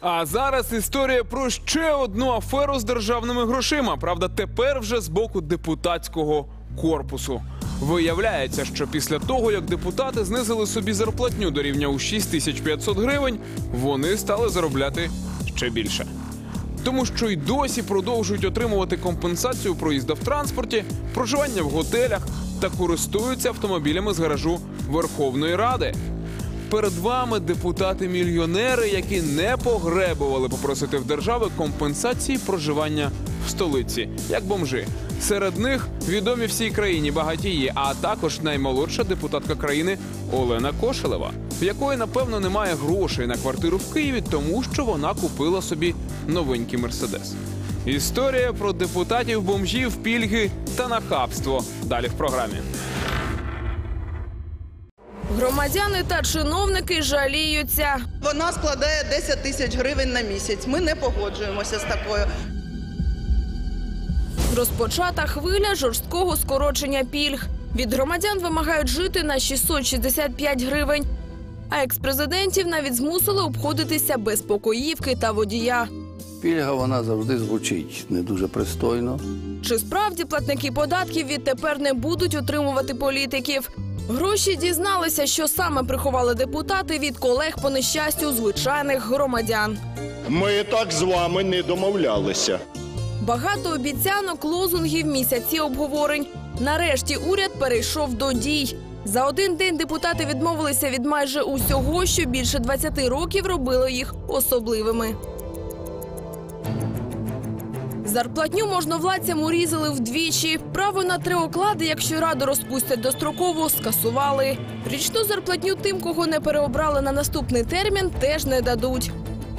А зараз історія про ще одну аферу з державними грошима. Правда, тепер вже з боку депутатського корпусу. Виявляється, що після того, як депутати знизили собі зарплатню до рівня у 6500 гривень, вони стали заробляти ще більше. Тому що й досі продовжують отримувати компенсацію проїзда в транспорті, проживання в готелях та користуються автомобілями з гаражу Верховної Ради. Перед вами депутати-мільйонери, які не погребували попросити в держави компенсації проживання в столиці, як бомжи. Серед них відомі всій країні багатії, а також наймолодша депутатка країни Олена Кошелева, в якої напевно немає грошей на квартиру в Києві, тому що вона купила собі новенький мерседес. Історія про депутатів бомжів, пільги та нахабство. Далі в програмі. Громадяни та чиновники жаліються. Вона складає 10 тисяч гривень на місяць. Ми не погоджуємося з такою. Розпочата хвиля жорсткого скорочення пільг. Від громадян вимагають жити на 665 гривень. А експрезидентів навіть змусили обходитися без покоївки та водія. Пільга вона завжди звучить не дуже пристойно. Чи справді платники податків відтепер не будуть отримувати політиків? Гроші дізналися, що саме приховали депутати від колег по нещастю звичайних громадян. Ми так з вами не домовлялися. Багато обіцянок, лозунгів, місяці обговорень. Нарешті уряд перейшов до дій. За один день депутати відмовилися від майже усього, що більше 20 років робило їх особливими. Зарплатню можновладцям урізали вдвічі. Право на три оклади, якщо раду розпустять достроково, скасували. Річну зарплатню тим, кого не переобрали на наступний термін, теж не дадуть.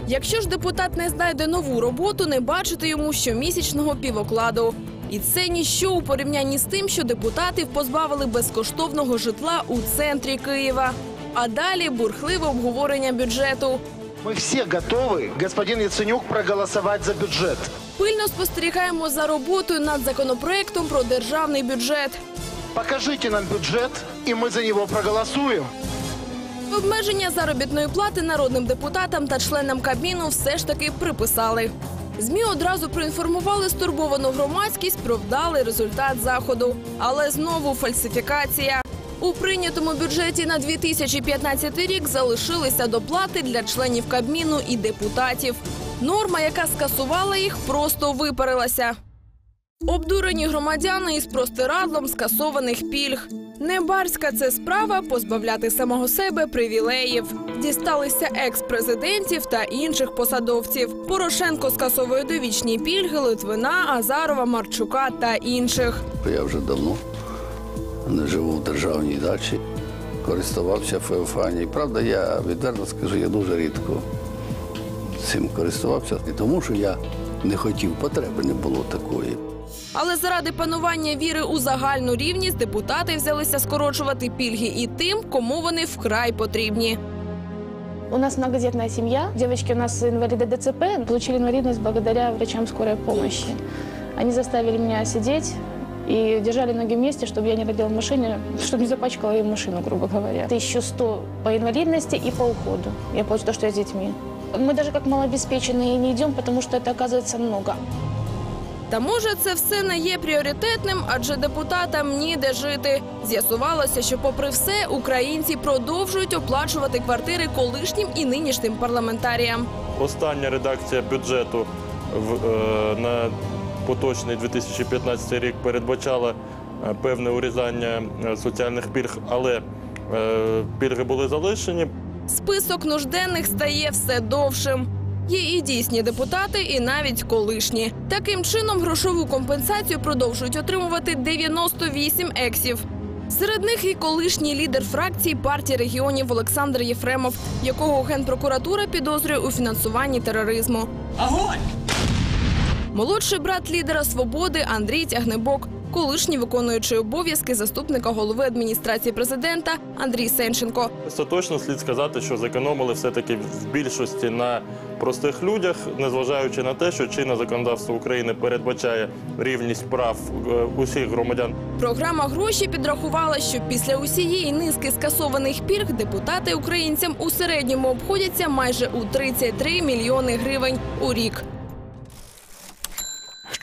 Якщо ж депутат не знайде нову роботу, не бачити йому щомісячного півокладу. І це ніщо у порівнянні з тим, що депутатів позбавили безкоштовного житла у центрі Києва. А далі бурхливе обговорення бюджету. Мы все готовы, господин Яценюк, проголосовать за бюджет. Пильно спостерігаємо за роботою над законопроектом про державний бюджет. Покажите нам бюджет, и мы за него проголосуем. Обмеження заробітної плати народним депутатам та членам Кабміну все ж таки приписали. ЗМІ одразу проінформували стурбовану громадськість про вдалий результат заходу. Але знову фальсифікація. У прийнятому бюджеті на 2015 рік залишилися доплати для членів Кабміну і депутатів. Норма, яка скасувала їх, просто випарилася. Обдурені громадяни із простирадлом скасованих пільг. Не барська це справа позбавляти самого себе привілеїв. Дісталися екс-президентів та інших посадовців. Порошенко скасовує довічні пільги Литвина, Азарова, Марчука та інших. Я вже давно не живу в державній дачі, користувався Феофанією. Правда, я відверто скажу, я дуже рідко цим користувався. І тому, що я не хотів, потреби не було такої. Але заради панування віри у загальну рівність депутати взялися скорочувати пільги і тим, кому вони вкрай потрібні. У нас многодетная семья. Девочки у нас инвалиды ДЦП получили инвалидность благодаря врачам скорой помощи. Они заставили меня сидеть и держали ноги вместе, чтобы я не родила в машине, чтобы не запачкала им машину, грубо говоря. 1100 по инвалидности и по уходу. Я получила то, что я с детьми. Мы даже как малообеспеченные не идем, потому что это оказывается много. Та може це все не є пріоритетним, адже депутатам ніде жити. З'ясувалося, що, попри все, українці продовжують оплачувати квартири колишнім і нинішнім парламентаріям. Остання редакція бюджету в, е, на поточний 2015 рік передбачала е, певне урізання е, соціальних пільг, але е, пільги були залишені. Список нужденних стає все довшим. Є і дійсні депутати, і навіть колишні. Таким чином, грошову компенсацію продовжують отримувати 98 ексів. Серед них і колишній лідер фракції партії регіонів Олександр Єфремов, якого генпрокуратура підозрює у фінансуванні тероризму. Молодший брат лідера свободи Андрій Тягнебок, колишній виконуючий обов'язки заступника голови адміністрації президента Андрій Сенченко. Остаточно слід сказати, що зекономили все-таки в більшості на простих людях, незважаючи на те, що чинне законодавство України передбачає рівність прав е, усіх громадян Програма гроші підрахувала, що після усієї низки скасованих пільг депутати українцям у середньому обходяться майже у 33 мільйони гривень у рік.